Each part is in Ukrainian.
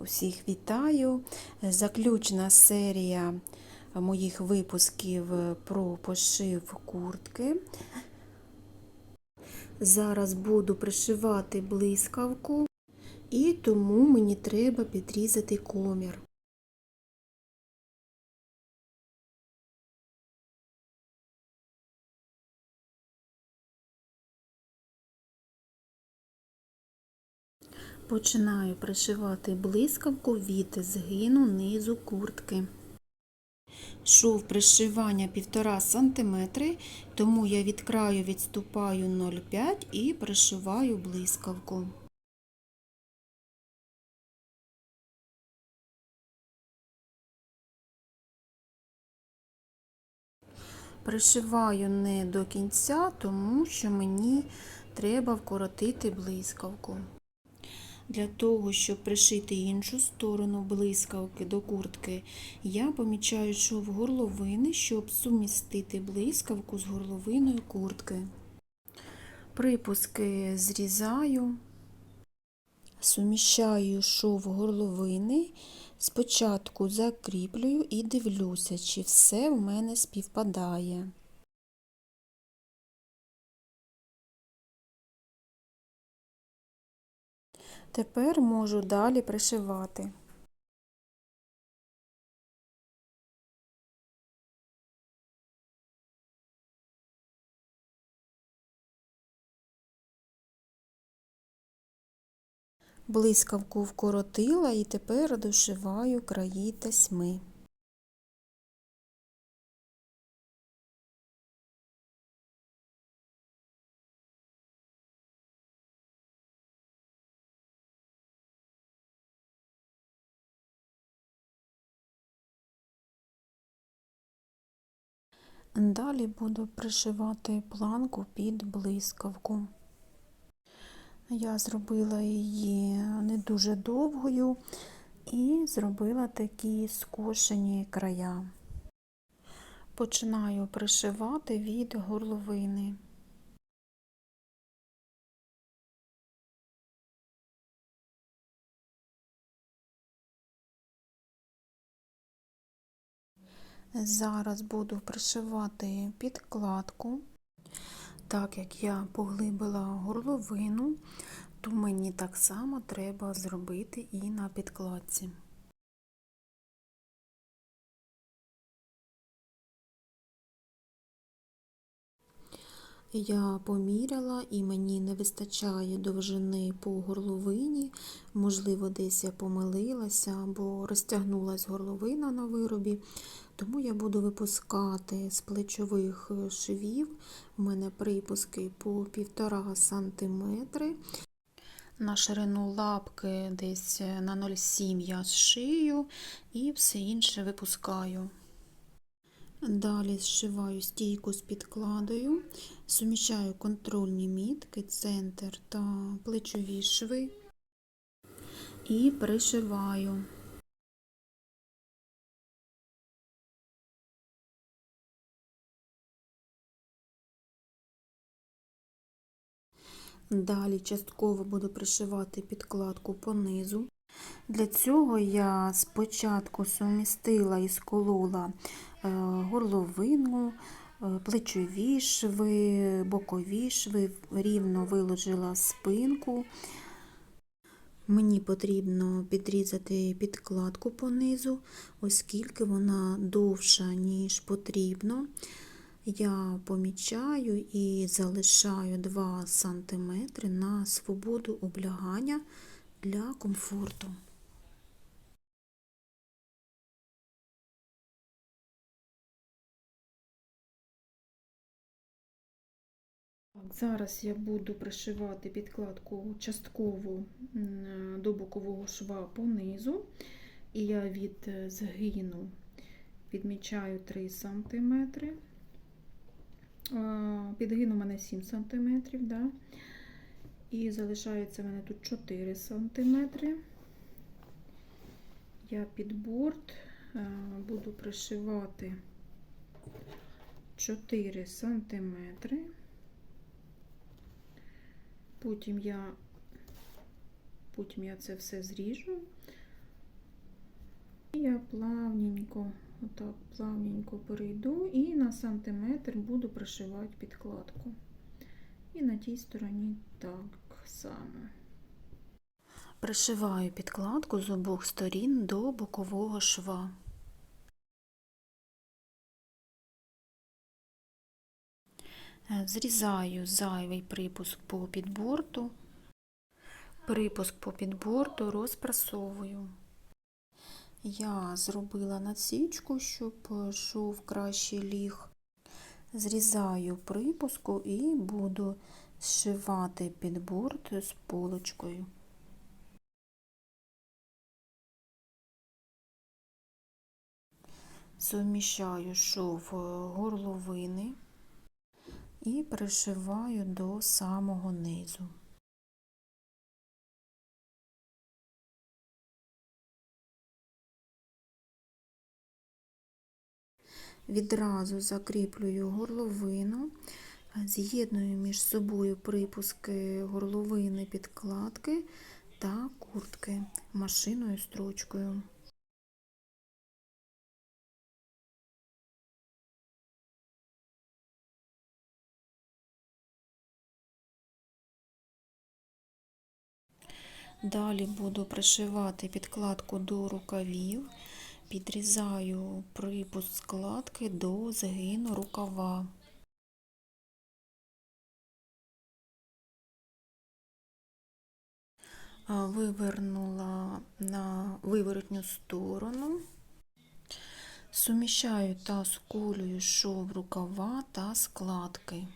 Усіх вітаю. Заключна серія моїх випусків про пошив куртки. Зараз буду пришивати блискавку, і тому мені треба підрізати комір. Починаю пришивати блискавку від згину низу куртки. Шов пришивання 1,5 см, тому я від краю відступаю 0,5 і пришиваю блискавку. Пришиваю не до кінця, тому що мені треба вкоротити блискавку. Для того, щоб пришити іншу сторону блискавки до куртки, я помічаю шов горловини, щоб сумістити блискавку з горловиною куртки. Припуски зрізаю, суміщаю шов горловини, спочатку закріплюю і дивлюся, чи все в мене співпадає. Тепер можу далі пришивати. Блискавку вкоротила і тепер дошиваю краї тасьми. Далі буду пришивати планку під блискавку. Я зробила її не дуже довгою і зробила такі скошені края. Починаю пришивати від горловини. Зараз буду пришивати підкладку. Так як я поглибила горловину, то мені так само треба зробити і на підкладці. Я поміряла і мені не вистачає довжини по горловині, можливо, десь я помилилася або розтягнулася горловина на виробі, тому я буду випускати з плечових швів. У мене припуски по 1,5 см. На ширину лапки десь на 0,7 я зшию і все інше випускаю. Далі зшиваю стійку з підкладою, суміщаю контрольні мітки, центр та плечові шви і пришиваю. Далі частково буду пришивати підкладку по низу. Для цього я спочатку сумістила і сколола е, горловину, е, плечові шви, бокові шви, рівно виложила спинку. Мені потрібно підрізати підкладку по низу, оскільки вона довша, ніж потрібно. Я помічаю і залишаю 2 см на свободу облягання для комфорту. Зараз я буду пришивати підкладку частково до бокового шва по низу, і я від згину відмічаю 3 см. Підгин у мене 7 см? І залишається в мене тут 4 см. Я під борт буду пришивати 4 см. Потім я потім я це все зріжу, І Я плавненько, отак плавненько перейду і на сантиметр буду пришивати підкладку. І на тій стороні так само. Пришиваю підкладку з обох сторін до бокового шва. Е, Зрізаю зайвий припуск по підборту. Припуск по підборту розпрасовую. Я зробила насічку, щоб шов краще ліг. Зрізаю припуску і буду зшивати підборт з полочкою. Суміщаю шов горловини і пришиваю до самого низу. Відразу закріплюю горловину, з'єдную між собою припуски горловини підкладки та куртки машиною строчкою. Далі буду пришивати підкладку до рукавів, підрізаю припуск складки до згину рукава. Вивернула на виворотню сторону, суміщаю та скулюю шов рукава та складки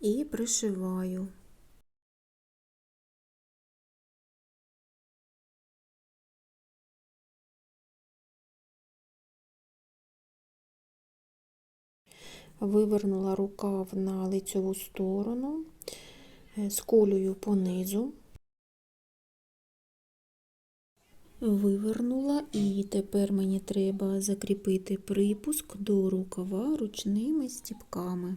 і пришиваю. Вивернула рукав на лицьову сторону, з сколюю понизу, вивернула, і тепер мені треба закріпити припуск до рукава ручними стіпками.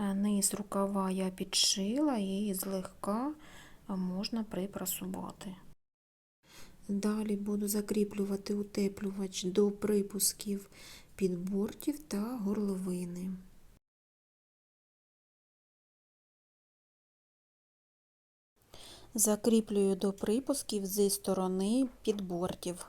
Низ рукава я підшила і злегка можна припрасувати. Далі буду закріплювати утеплювач до припусків підбортів та горловини. Закріплюю до припусків зі сторони підбортів.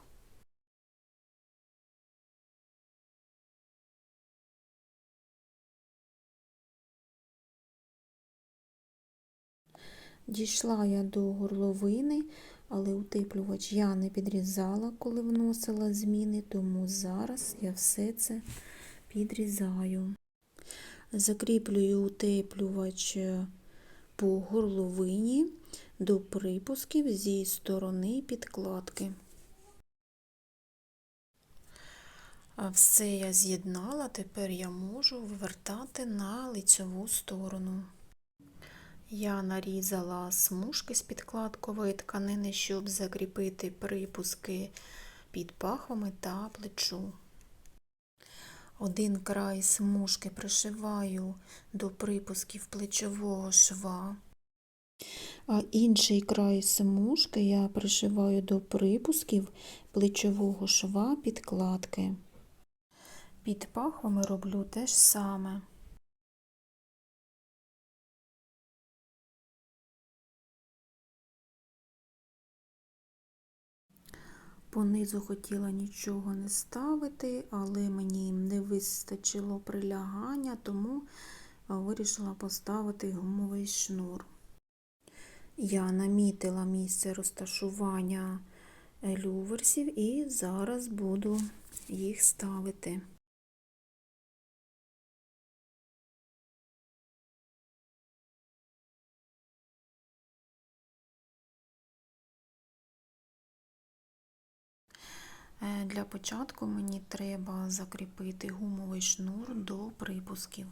Дійшла я до горловини, але утеплювач я не підрізала, коли вносила зміни, тому зараз я все це підрізаю. Закріплюю утеплювач е, по горловині до припусків зі сторони підкладки. Все я з'єднала, тепер я можу вивертати на лицьову сторону. Я нарізала смужки з підкладкової тканини, щоб закріпити припуски під пахвами та плечу. Один край смужки пришиваю до припусків плечового шва, а інший край смужки я пришиваю до припусків плечового шва підкладки. Під пахвами роблю те ж саме. Понизу хотіла нічого не ставити, але мені не вистачило прилягання, тому вирішила поставити гумовий шнур. Я намітила місце розташування люверсів і зараз буду їх ставити. Е, для початку мені треба закріпити гумовий шнур до припусків.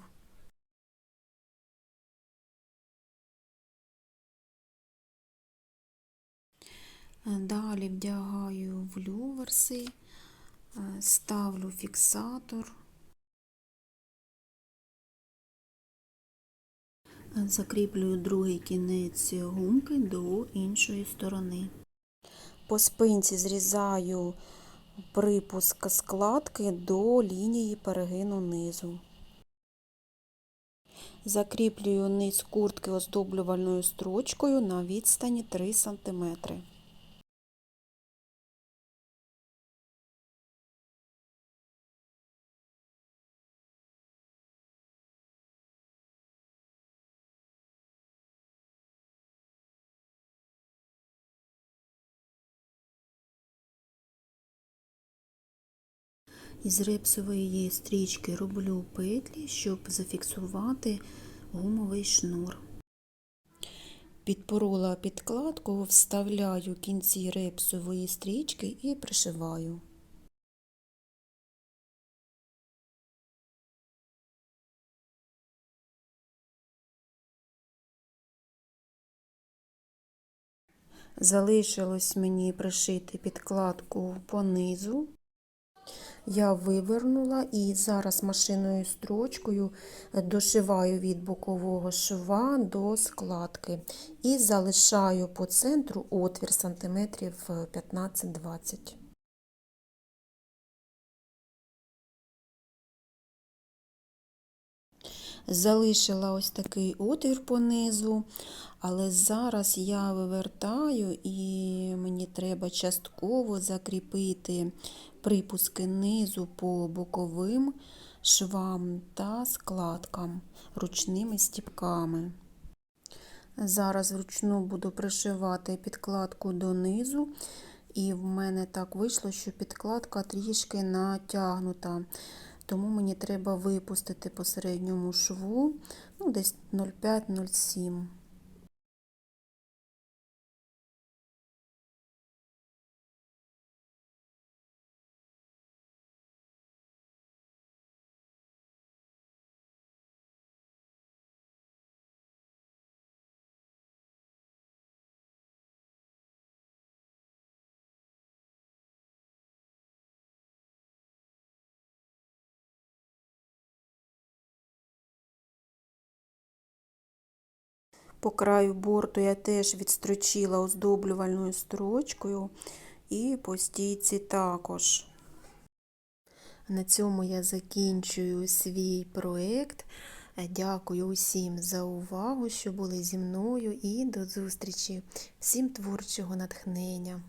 Е, далі вдягаю в люверси, е, ставлю фіксатор, закріплюю другий кінець гумки до іншої сторони. По спинці зрізаю припуск складки до лінії перегину низу. Закріплюю низ куртки оздоблювальною строчкою на відстані 3 см. Із репсової стрічки роблю петлі, щоб зафіксувати гумовий шнур. Підпорола підкладку, вставляю кінці репсової стрічки і пришиваю. Залишилось мені пришити підкладку понизу. Я вивернула і зараз машинною строчкою дошиваю від бокового шва до складки і залишаю по центру отвір сантиметрів 15-20. Залишила ось такий отвір понизу, але зараз я вивертаю і мені треба частково закріпити припуски низу по боковим швам та складкам ручними стіпками. Зараз вручну буду пришивати підкладку донизу, і в мене так вийшло, що підкладка трішки натягнута. Тому мені треба випустити по середньому шву ну, десь 0,5-0,7. По краю борту я теж відстрочила оздоблювальною строчкою і по стійці також. На цьому я закінчую свій проєкт. Дякую усім за увагу, що були зі мною, і до зустрічі. Всім творчого натхнення!